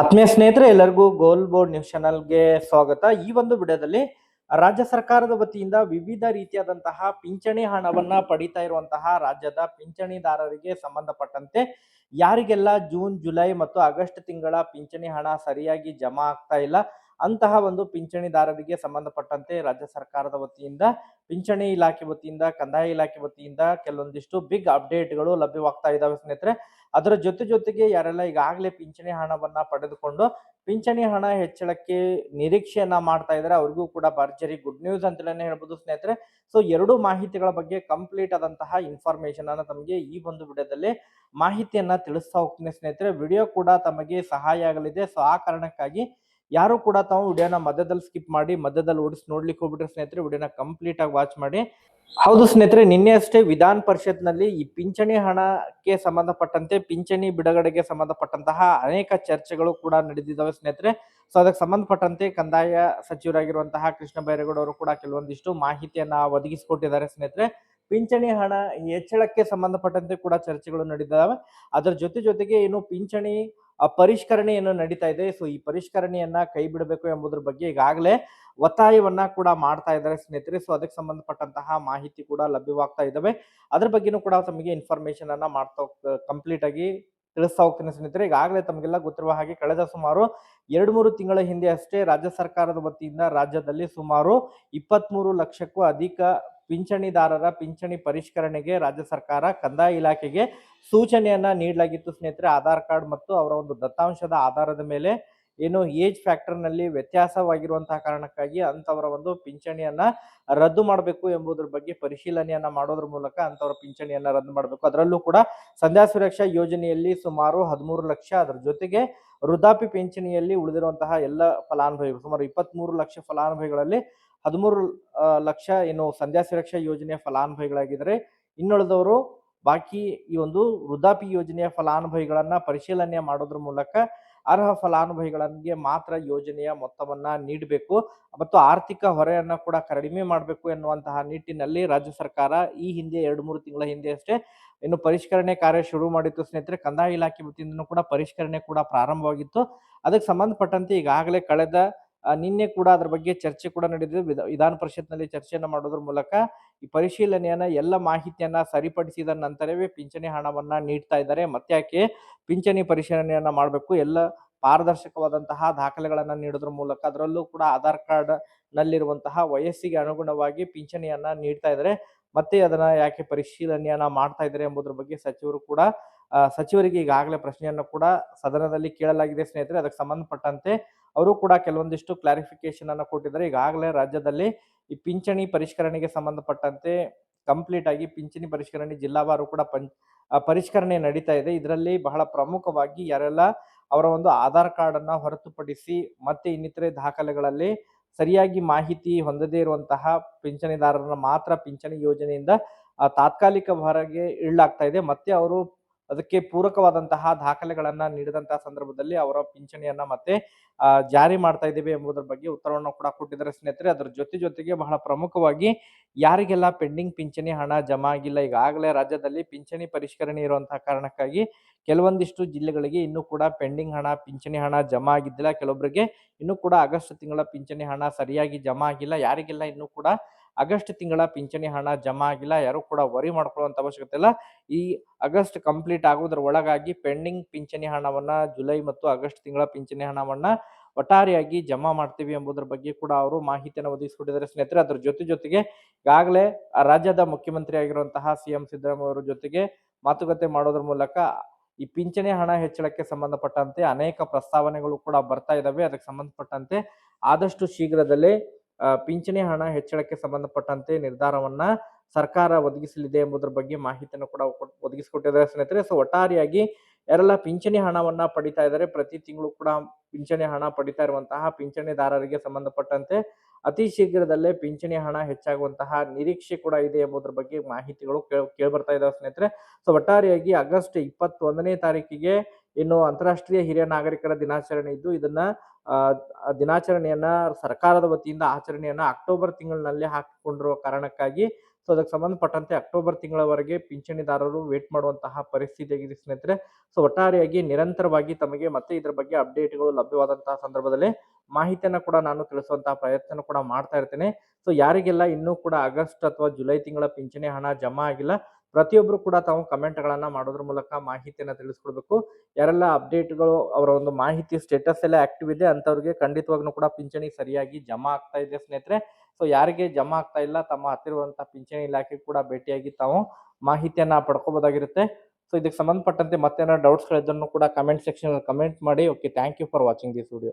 ಆತ್ಮೀಯ ಸ್ನೇಹಿತರೆ, ಎಲ್ಲರಿಗೂ ಗೋಲ್ ಬೋರ್ಡ್ ನ್ಯೂಸ್ ಚಾನಲ್ಗೆ ಸ್ವಾಗತ. ಈ ಒಂದು ವಿಡಿಯೋದಲ್ಲಿ ರಾಜ್ಯ ಸರ್ಕಾರದ ವತಿಯಿಂದ ವಿವಿಧ ರೀತಿಯಾದಂತಹ ಪಿಂಚಣಿ ಹಣವನ್ನ ಪಡಿತಾ ಇರುವಂತಹ ರಾಜ್ಯದ ಪಿಂಚಣಿದಾರರಿಗೆ ಸಂಬಂಧಪಟ್ಟಂತೆ ಯಾರಿಗೆಲ್ಲ ಜೂನ್, ಜುಲೈ ಮತ್ತು ಆಗಸ್ಟ್ ತಿಂಗಳ ಪಿಂಚಣಿ ಹಣ ಸರಿಯಾಗಿ ಜಮಾ ಆಗ್ತಾ ಇಲ್ಲ ಅಂತಹ ಒಂದು ಪಿಂಚಣಿದಾರರಿಗೆ ಸಂಬಂಧಪಟ್ಟಂತೆ ರಾಜ್ಯ ಸರ್ಕಾರದ ವತಿಯಿಂದ, ಪಿಂಚಣಿ ಇಲಾಖೆ ವತಿಯಿಂದ, ಕಂದಾಯ ಇಲಾಖೆ ವತಿಯಿಂದ ಕೆಲವೊಂದಿಷ್ಟು ಬಿಗ್ ಅಪ್ಡೇಟ್ಗಳು ಲಭ್ಯವಾಗ್ತಾ ಇದ್ದಾವೆ ಸ್ನೇಹಿತರೆ. ಅದರ ಜೊತೆ ಜೊತೆಗೆ ಯಾರೆಲ್ಲ ಈಗಾಗಲೇ ಪಿಂಚಣಿ ಹಣವನ್ನ ಪಡೆದುಕೊಂಡು ಪಿಂಚಣಿ ಹಣ ಹೆಚ್ಚಳಕ್ಕೆ ನಿರೀಕ್ಷೆಯನ್ನ ಮಾಡ್ತಾ ಇದ್ದಾರೆ ಅವ್ರಿಗೂ ಕೂಡ ಭರ್ಜರಿ ಗುಡ್ ನ್ಯೂಸ್ ಅಂತಲೇ ಹೇಳ್ಬೋದು ಸ್ನೇಹಿತರೆ. ಸೊ ಎರಡು ಮಾಹಿತಿಗಳ ಬಗ್ಗೆ ಕಂಪ್ಲೀಟ್ ಆದಂತಹ ಇನ್ಫಾರ್ಮೇಶನ್ ಅನ್ನ ತಮಗೆ ಈ ಒಂದು ವಿಡಿಯೋದಲ್ಲಿ ಮಾಹಿತಿಯನ್ನ ತಿಳಿಸ್ತಾ ಹೋಗ್ತೀನಿ ಸ್ನೇಹಿತರೆ. ವಿಡಿಯೋ ಕೂಡ ತಮಗೆ ಸಹಾಯ ಆಗಲಿದೆ. ಸೊ ಆ ಕಾರಣಕ್ಕಾಗಿ ಯಾರು ಕೂಡ ತಾವು ವಿಡಿಯೋನ ಮಧ್ಯದಲ್ಲಿ ಸ್ಕಿಪ್ ಮಾಡಿ, ಮಧ್ಯದಲ್ಲಿ ಓಡಿಸಿ ನೋಡ್ಲಿಕ್ಕೆ ಹೋಗ್ಬಿಟ್ರೆ ಸ್ನೇಹಿತರೆ, ವಿಡಿಯೋನ ಕಂಪ್ಲೀಟ್ ಆಗಿ ವಾಚ್ ಮಾಡಿ. ಹೌದು ಸ್ನೇಹಿತರೆ, ನಿನ್ನೆ ಅಷ್ಟೇ ವಿಧಾನ ಪರಿಷತ್ನಲ್ಲಿ ಈ ಪಿಂಚಣಿ ಹಣಕ್ಕೆ ಸಂಬಂಧಪಟ್ಟಂತೆ, ಪಿಂಚಣಿ ಬಿಡುಗಡೆಗೆ ಸಂಬಂಧಪಟ್ಟಂತಹ ಅನೇಕ ಚರ್ಚೆಗಳು ಕೂಡ ನಡೆದಿದ್ದಾವೆ ಸ್ನೇಹಿತರೆ. ಸೊ ಅದಕ್ಕೆ ಸಂಬಂಧಪಟ್ಟಂತೆ ಕಂದಾಯ ಸಚಿವರಾಗಿರುವಂತಹ ಕೃಷ್ಣ ಬೈರೇಗೌಡ ಅವರು ಕೂಡ ಕೆಲವೊಂದಿಷ್ಟು ಮಾಹಿತಿಯನ್ನ ಒದಗಿಸಿಕೊಟ್ಟಿದ್ದಾರೆ ಸ್ನೇಹಿತರೆ. ಪಿಂಚಣಿ ಹಣ ಹೆಚ್ಚಳಕ್ಕೆ ಸಂಬಂಧಪಟ್ಟಂತೆ ಕೂಡ ಚರ್ಚೆಗಳು ನಡೆದಿದ್ದಾವೆ. ಅದರ ಜೊತೆ ಜೊತೆಗೆ ಏನು ಪಿಂಚಣಿ ಆ ಪರಿಷ್ಕರಣೆಯನ್ನು ನಡೀತಾ ಇದೆ. ಸೊ ಈ ಪರಿಷ್ಕರಣೆಯನ್ನ ಕೈ ಬಿಡಬೇಕು ಎಂಬುದ್ರ ಬಗ್ಗೆ ಈಗಾಗಲೇ ಒತ್ತಾಯವನ್ನ ಕೂಡ ಮಾಡ್ತಾ ಇದ್ದಾರೆ ಸ್ನೇಹಿತರೆ. ಸೊ ಅದಕ್ಕೆ ಸಂಬಂಧಪಟ್ಟಂತಹ ಮಾಹಿತಿ ಕೂಡ ಲಭ್ಯವಾಗ್ತಾ ಇದ್ದಾವೆ. ಅದ್ರ ಬಗ್ಗೆನೂ ಕೂಡ ತಮಗೆ ಇನ್ಫಾರ್ಮೇಶನ್ ಅನ್ನ ಮಾಡ್ತಾ ಕಂಪ್ಲೀಟ್ ಆಗಿ ತಿಳಿಸ್ತಾ ಹೋಗ್ತೀನಿ ಸ್ನೇಹಿತರೆ. ಈಗಾಗಲೇ ತಮಗೆಲ್ಲ ಗೊತ್ತಿರುವ ಹಾಗೆ ಕಳೆದ ಸುಮಾರು ಎರಡು ಮೂರು ತಿಂಗಳ ಹಿಂದೆ ಅಷ್ಟೇ ರಾಜ್ಯ ಸರ್ಕಾರದ ವತಿಯಿಂದ ರಾಜ್ಯದಲ್ಲಿ ಸುಮಾರು ಇಪ್ಪತ್ತ್ ಲಕ್ಷಕ್ಕೂ ಅಧಿಕ ಪಿಂಚಣಿದಾರರ ಪಿಂಚಣಿ ಪರಿಷ್ಕರಣೆಗೆ ರಾಜ್ಯ ಸರ್ಕಾರ, ಕಂದಾಯ ಇಲಾಖೆಗೆ ಸೂಚನೆಯನ್ನ ನೀಡಲಾಗಿತ್ತು ಸ್ನೇಹಿತರೆ. ಆಧಾರ್ ಕಾರ್ಡ್ ಮತ್ತು ಅವರ ಒಂದು ದತ್ತಾಂಶದ ಆಧಾರದ ಮೇಲೆ ಏನು ಏಜ್ ಫ್ಯಾಕ್ಟರ್ನಲ್ಲಿ ವ್ಯತ್ಯಾಸವಾಗಿರುವಂತಹ ಕಾರಣಕ್ಕಾಗಿ ಅಂತವರ ಒಂದು ಪಿಂಚಣಿಯನ್ನ ರದ್ದು ಮಾಡಬೇಕು ಎಂಬುದರ ಬಗ್ಗೆ ಪರಿಶೀಲನೆಯನ್ನ ಮಾಡೋದ್ರ ಮೂಲಕ ಅಂತವರ ಪಿಂಚಣಿಯನ್ನ ರದ್ದು ಮಾಡಬೇಕು. ಅದರಲ್ಲೂ ಕೂಡ ಸಂಧ್ಯಾ ಸುರಕ್ಷಾ ಯೋಜನೆಯಲ್ಲಿ ಸುಮಾರು ಹದಿಮೂರು ಲಕ್ಷ ಅದರ ಜೊತೆಗೆ ವೃದ್ಧಾಪಿ ಪಿಂಚಣಿಯಲ್ಲಿ ಉಳಿದಿರುವಂತಹ ಎಲ್ಲ ಫಲಾನುಭವಿಗಳು, ಸುಮಾರು ಇಪ್ಪತ್ಮೂರು ಲಕ್ಷ ಫಲಾನುಭವಿಗಳಲ್ಲಿ ಹದಿಮೂರು ಲಕ್ಷ ಏನು ಸಂಧ್ಯಾ ಸುರಕ್ಷಾ ಯೋಜನೆಯ ಫಲಾನುಭವಿಗಳಾಗಿದ್ದಾರೆ. ಇನ್ನುಳಿದವರು ಬಾಕಿ ಈ ಒಂದು ವೃದ್ಧಾಪಿ ಯೋಜನೆಯ ಫಲಾನುಭವಿಗಳನ್ನ ಪರಿಶೀಲನೆ ಮಾಡೋದ್ರ ಮೂಲಕ ಅರ್ಹ ಫಲಾನುಭವಿಗಳಿಗೆ ಮಾತ್ರ ಯೋಜನೆಯ ಮೊತ್ತವನ್ನ ನೀಡಬೇಕು. ಮತ್ತು ಆರ್ಥಿಕ ಹೊರೆಯನ್ನ ಕೂಡ ಕಡಿಮೆ ಮಾಡಬೇಕು ಎನ್ನುವಂತಹ ನಿಟ್ಟಿನಲ್ಲಿ ರಾಜ್ಯ ಸರ್ಕಾರ ಈ ಹಿಂದೆ ಎರಡು, ಮೂರು ತಿಂಗಳ ಹಿಂದೆ ಅಷ್ಟೇ ಇನ್ನು ಪರಿಷ್ಕರಣೆ ಕಾರ್ಯ ಶುರು ಮಾಡಿತ್ತು. ಸ್ನೇಹಿತರೆ, ಕಂದಾಯ ಇಲಾಖೆ ವತಿಯಿಂದನೂ ಕೂಡ ಪರಿಷ್ಕರಣೆ ಕೂಡ ಪ್ರಾರಂಭವಾಗಿತ್ತು. ಅದಕ್ಕೆ ಸಂಬಂಧಪಟ್ಟಂತೆ ಈಗಾಗಲೇ ಕಳೆದ ನಿನ್ನೆ ಕೂಡ ಅದ್ರ ಬಗ್ಗೆ ಚರ್ಚೆ ಕೂಡ ನಡೆದಿದೆ. ವಿಧ- ವಿಧಾನ ಪರಿಷತ್ನಲ್ಲಿ ಚರ್ಚೆಯನ್ನು ಮಾಡೋದ್ರ ಮೂಲಕ ಈ ಪರಿಶೀಲನೆಯನ್ನ, ಎಲ್ಲ ಮಾಹಿತಿಯನ್ನ ಸರಿಪಡಿಸಿದ ನಂತರವೇ ಪಿಂಚಣಿ ಹಣವನ್ನ ನೀಡ್ತಾ ಇದ್ದಾರೆ. ಮತ್ತೆ ಯಾಕೆ ಪಿಂಚಣಿ ಪರಿಶೀಲನೆಯನ್ನ ಮಾಡಬೇಕು. ಎಲ್ಲ ಪಾರದರ್ಶಕವಾದಂತಹ ದಾಖಲೆಗಳನ್ನ ನೀಡೋದ್ರ ಮೂಲಕ ಅದರಲ್ಲೂ ಕೂಡ ಆಧಾರ್ ಕಾರ್ಡ್ ನಲ್ಲಿರುವಂತಹ ವಯಸ್ಸಿಗೆ ಅನುಗುಣವಾಗಿ ಪಿಂಚಣಿಯನ್ನ ನೀಡ್ತಾ ಇದ್ದಾರೆ. ಮತ್ತೆ ಅದನ್ನ ಯಾಕೆ ಪರಿಶೀಲನೆಯನ್ನ ಮಾಡ್ತಾ ಇದ್ದಾರೆ ಎಂಬುದ್ರ ಬಗ್ಗೆ ಸಚಿವರು ಕೂಡ ಸಚಿವರಿಗೆ ಈಗಾಗಲೇ ಪ್ರಶ್ನೆಯನ್ನು ಕೂಡ ಸದನದಲ್ಲಿ ಕೇಳಲಾಗಿದೆ ಸ್ನೇಹಿತರೆ. ಅದಕ್ಕೆ ಸಂಬಂಧಪಟ್ಟಂತೆ ಅವರು ಕೂಡ ಕೆಲವೊಂದಿಷ್ಟು ಕ್ಲಾರಿಫಿಕೇಶನ್ ಅನ್ನು ಕೊಟ್ಟಿದ್ದಾರೆ. ಈಗಾಗಲೇ ರಾಜ್ಯದಲ್ಲಿ ಈ ಪಿಂಚಣಿ ಪರಿಷ್ಕರಣೆಗೆ ಸಂಬಂಧಪಟ್ಟಂತೆ ಕಂಪ್ಲೀಟ್ ಆಗಿ ಪಿಂಚಣಿ ಪರಿಷ್ಕರಣೆ ಜಿಲ್ಲಾವಾರು ಕೂಡ ಪಂ ಪರಿಷ್ಕರಣೆ ನಡೀತಾ ಇದೆ. ಇದರಲ್ಲಿ ಬಹಳ ಪ್ರಮುಖವಾಗಿ ಯಾರೆಲ್ಲ ಅವರ ಒಂದು ಆಧಾರ್ ಕಾರ್ಡ್ ಅನ್ನ ಹೊರತುಪಡಿಸಿ ಮತ್ತೆ ಇನ್ನಿತರೆ ದಾಖಲೆಗಳಲ್ಲಿ ಸರಿಯಾಗಿ ಮಾಹಿತಿ ಹೊಂದದೇ ಇರುವಂತಹ ಪಿಂಚಣಿದಾರರನ್ನ ಮಾತ್ರ ಪಿಂಚಣಿ ಯೋಜನೆಯಿಂದ ತಾತ್ಕಾಲಿಕ ಹೊರಗೆ ಇಳ್ಳಾಗ್ತಾ ಇದೆ. ಮತ್ತೆ ಅವರು ಅದಕ್ಕೆ ಪೂರಕವಾದಂತಹ ದಾಖಲೆಗಳನ್ನ ನೀಡಿದಂತಹ ಸಂದರ್ಭದಲ್ಲಿ ಅವರ ಪಿಂಚಣಿಯನ್ನ ಮತ್ತೆ ಜಾರಿ ಮಾಡ್ತಾ ಇದ್ದೀವಿ ಎಂಬುದರ ಬಗ್ಗೆ ಉತ್ತರವನ್ನು ಕೂಡ ಕೊಟ್ಟಿದ್ದಾರೆ ಸ್ನೇಹಿತರೆ. ಅದರ ಜೊತೆ ಜೊತೆಗೆ ಬಹಳ ಪ್ರಮುಖವಾಗಿ ಯಾರಿಗೆಲ್ಲ ಪೆಂಡಿಂಗ್ ಪಿಂಚಣಿ ಹಣ ಜಮಾ ಆಗಿಲ್ಲ, ಈಗಾಗಲೇ ರಾಜ್ಯದಲ್ಲಿ ಪಿಂಚಣಿ ಪರಿಷ್ಕರಣೆ ಇರುವಂತಹ ಕಾರಣಕ್ಕಾಗಿ ಕೆಲವೊಂದಿಷ್ಟು ಜಿಲ್ಲೆಗಳಿಗೆ ಇನ್ನೂ ಕೂಡ ಪೆಂಡಿಂಗ್ ಹಣ, ಪಿಂಚಣಿ ಹಣ ಜಮಾ ಆಗಿದ್ದಿಲ್ಲ. ಕೆಲವೊಬ್ಬರಿಗೆ ಇನ್ನೂ ಕೂಡ ಆಗಸ್ಟ್ ತಿಂಗಳ ಪಿಂಚಣಿ ಹಣ ಸರಿಯಾಗಿ ಜಮಾ ಆಗಿಲ್ಲ. ಯಾರಿಗೆಲ್ಲ ಇನ್ನೂ ಕೂಡ ಆಗಸ್ಟ್ ತಿಂಗಳ ಪಿಂಚಣಿ ಹಣ ಜಮಾ ಆಗಿಲ್ಲ, ಯಾರು ಕೂಡ ವರಿ ಮಾಡ್ಕೊಳ್ಳುವಂತ ಅವಶ್ಯಕತೆ ಇಲ್ಲ. ಈ ಆಗಸ್ಟ್ ಕಂಪ್ಲೀಟ್ ಆಗೋದ್ರ ಒಳಗಾಗಿ ಪೆಂಡಿಂಗ್ ಪಿಂಚಣಿ ಹಣವನ್ನ ಜುಲೈ ಮತ್ತು ಆಗಸ್ಟ್ ತಿಂಗಳ ಪಿಂಚಣಿ ಹಣವನ್ನ ಒಟ್ಟಾರೆಯಾಗಿ ಜಮಾ ಮಾಡ್ತೀವಿ ಎಂಬುದರ ಬಗ್ಗೆ ಕೂಡ ಅವರು ಮಾಹಿತಿಯನ್ನು ಒದಗಿಸಿಕೊಟ್ಟಿದ್ದಾರೆ. ಸ್ನೇಹಿತರೆ, ಅದರ ಜೊತೆ ಜೊತೆಗೆ ಈಗಾಗಲೇ ರಾಜ್ಯದ ಮುಖ್ಯಮಂತ್ರಿ ಆಗಿರುವಂತಹ ಸಿ ಎಂ ಸಿದ್ದರಾಮಯ್ಯ ಅವರ ಜೊತೆಗೆ ಮಾತುಕತೆ ಮಾಡೋದ್ರ ಮೂಲಕ ಈ ಪಿಂಚಣಿ ಹಣ ಹೆಚ್ಚಳಕ್ಕೆ ಸಂಬಂಧಪಟ್ಟಂತೆ ಅನೇಕ ಪ್ರಸ್ತಾವನೆಗಳು ಕೂಡ ಬರ್ತಾ ಇದ್ದಾವೆ ಅದಕ್ಕೆ ಸಂಬಂಧಪಟ್ಟಂತೆ ಆದಷ್ಟು ಶೀಘ್ರದಲ್ಲೇ ಪಿಂಚಣಿ ಹಣ ಹೆಚ್ಚಳಕ್ಕೆ ಸಂಬಂಧಪಟ್ಟಂತೆ ನಿರ್ಧಾರವನ್ನ ಸರ್ಕಾರ ಒದಗಿಸಲಿದೆ ಎಂಬುದರ ಬಗ್ಗೆ ಮಾಹಿತಿಯನ್ನು ಕೂಡ ಕೊಟ್- ಒದಗಿಸಿಕೊಟ್ಟಿದ್ದಾರೆ ಸ್ನೇಹಿತರೆ. ಸೊ ಒಟ್ಟಾರೆಯಾಗಿ ಯಾರೆಲ್ಲ ಪಿಂಚಣಿ ಹಣವನ್ನ ಪಡಿತಾ ಇದ್ದಾರೆ ಪ್ರತಿ ತಿಂಗಳು ಕೂಡ ಪಿಂಚಣಿ ಹಣ ಪಡಿತಾ ಇರುವಂತಹ ಪಿಂಚಣಿದಾರರಿಗೆ ಸಂಬಂಧಪಟ್ಟಂತೆ ಅತಿ ಶೀಘ್ರದಲ್ಲೇ ಪಿಂಚಣಿ ಹಣ ಹೆಚ್ಚಾಗುವಂತಹ ನಿರೀಕ್ಷೆ ಕೂಡ ಇದೆ ಎಂಬುದರ ಬಗ್ಗೆ ಮಾಹಿತಿಗಳು ಕೇಳ್ ಬರ್ತಾ ಇದಾವೆ ಸ್ನೇಹಿತರೆ. ಸೊ ಒಟ್ಟಾರೆಯಾಗಿ ಆಗಸ್ಟ್ ಇಪ್ಪತ್ತೊಂದನೇ ತಾರೀಕಿಗೆ ಇನ್ನು ಅಂತಾರಾಷ್ಟ್ರೀಯ ಹಿರಿಯ ನಾಗರಿಕರ ದಿನಾಚರಣೆ ಇದ್ದು, ಇದನ್ನ ದಿನಾಚರಣೆಯನ್ನ ಸರ್ಕಾರದ ವತಿಯಿಂದ ಆಚರಣೆಯನ್ನ ಅಕ್ಟೋಬರ್ ತಿಂಗಳಿನಲ್ಲಿ ಹಾಕಿಕೊಂಡಿರುವ ಕಾರಣಕ್ಕಾಗಿ, ಸೊ, ಅದಕ್ಕೆ ಸಂಬಂಧಪಟ್ಟಂತೆ ಅಕ್ಟೋಬರ್ ತಿಂಗಳವರೆಗೆ ಪಿಂಚಣಿದಾರರು ವೇಟ್ ಮಾಡುವಂತಹ ಪರಿಸ್ಥಿತಿ ಆಗಿದೆ ಸ್ನೇಹಿತರೆ. ಸೊ, ಒಟ್ಟಾರೆಯಾಗಿ ನಿರಂತರವಾಗಿ ತಮಗೆ ಮತ್ತೆ ಇದರ ಬಗ್ಗೆ ಅಪ್ಡೇಟ್ಗಳು ಲಭ್ಯವಾದಂತಹ ಸಂದರ್ಭದಲ್ಲಿ ಮಾಹಿತಿಯನ್ನು ಕೂಡ ನಾನು ತಿಳಿಸುವಂತಹ ಪ್ರಯತ್ನ ಕೂಡ ಮಾಡ್ತಾ ಇರ್ತೇನೆ. ಸೊ, ಯಾರಿಗೆಲ್ಲ ಇನ್ನೂ ಕೂಡ ಆಗಸ್ಟ್ ಅಥವಾ ಜುಲೈ ತಿಂಗಳ ಪಿಂಚಣಿ ಹಣ ಜಮಾ ಆಗಿಲ್ಲ ಪ್ರತಿಯೊಬ್ಬರು ಕೂಡ ತಾವು ಕಮೆಂಟ್ಗಳನ್ನು ಮಾಡೋದ್ರ ಮೂಲಕ ಮಾಹಿತಿಯನ್ನು ತಿಳಿಸ್ಕೊಡ್ಬೇಕು. ಯಾರೆಲ್ಲ ಅಪ್ಡೇಟ್ಗಳು ಅವರ ಒಂದು ಮಾಹಿತಿ ಸ್ಟೇಟಸ್ ಎಲ್ಲ ಆಕ್ಟಿವ್ ಇದೆ ಅಂಥವ್ರಿಗೆ ಖಂಡಿತವಾಗ್ಲೂ ಕೂಡ ಪಿಂಚಣಿ ಸರಿಯಾಗಿ ಜಮಾ ಆಗ್ತಾ ಇದೆ ಸ್ನೇಹಿತರೆ. ಸೊ, ಯಾರಿಗೆ ಜಮಾ ಆಗ್ತಾ ಇಲ್ಲ ತಮ್ಮ ಹತ್ತಿರುವಂಥ ಪಿಂಚಣಿ ಇಲಾಖೆ ಕೂಡ ಭೇಟಿಯಾಗಿ ತಾವು ಮಾಹಿತಿಯನ್ನು ಪಡ್ಕೋಬಹುದಾಗಿರುತ್ತೆ ಸೊ, ಇದಕ್ಕೆ ಸಂಬಂಧಪಟ್ಟಂತೆ ಮತ್ತೇನಾದ್ರು ಡೌಟ್ಸ್ಗಳಿದ್ದನ್ನು ಕೂಡ ಕಮೆಂಟ್ ಸೆಕ್ಷನ್ ಕಮೆಂಟ್ ಮಾಡಿ. Okay thank you for watching this video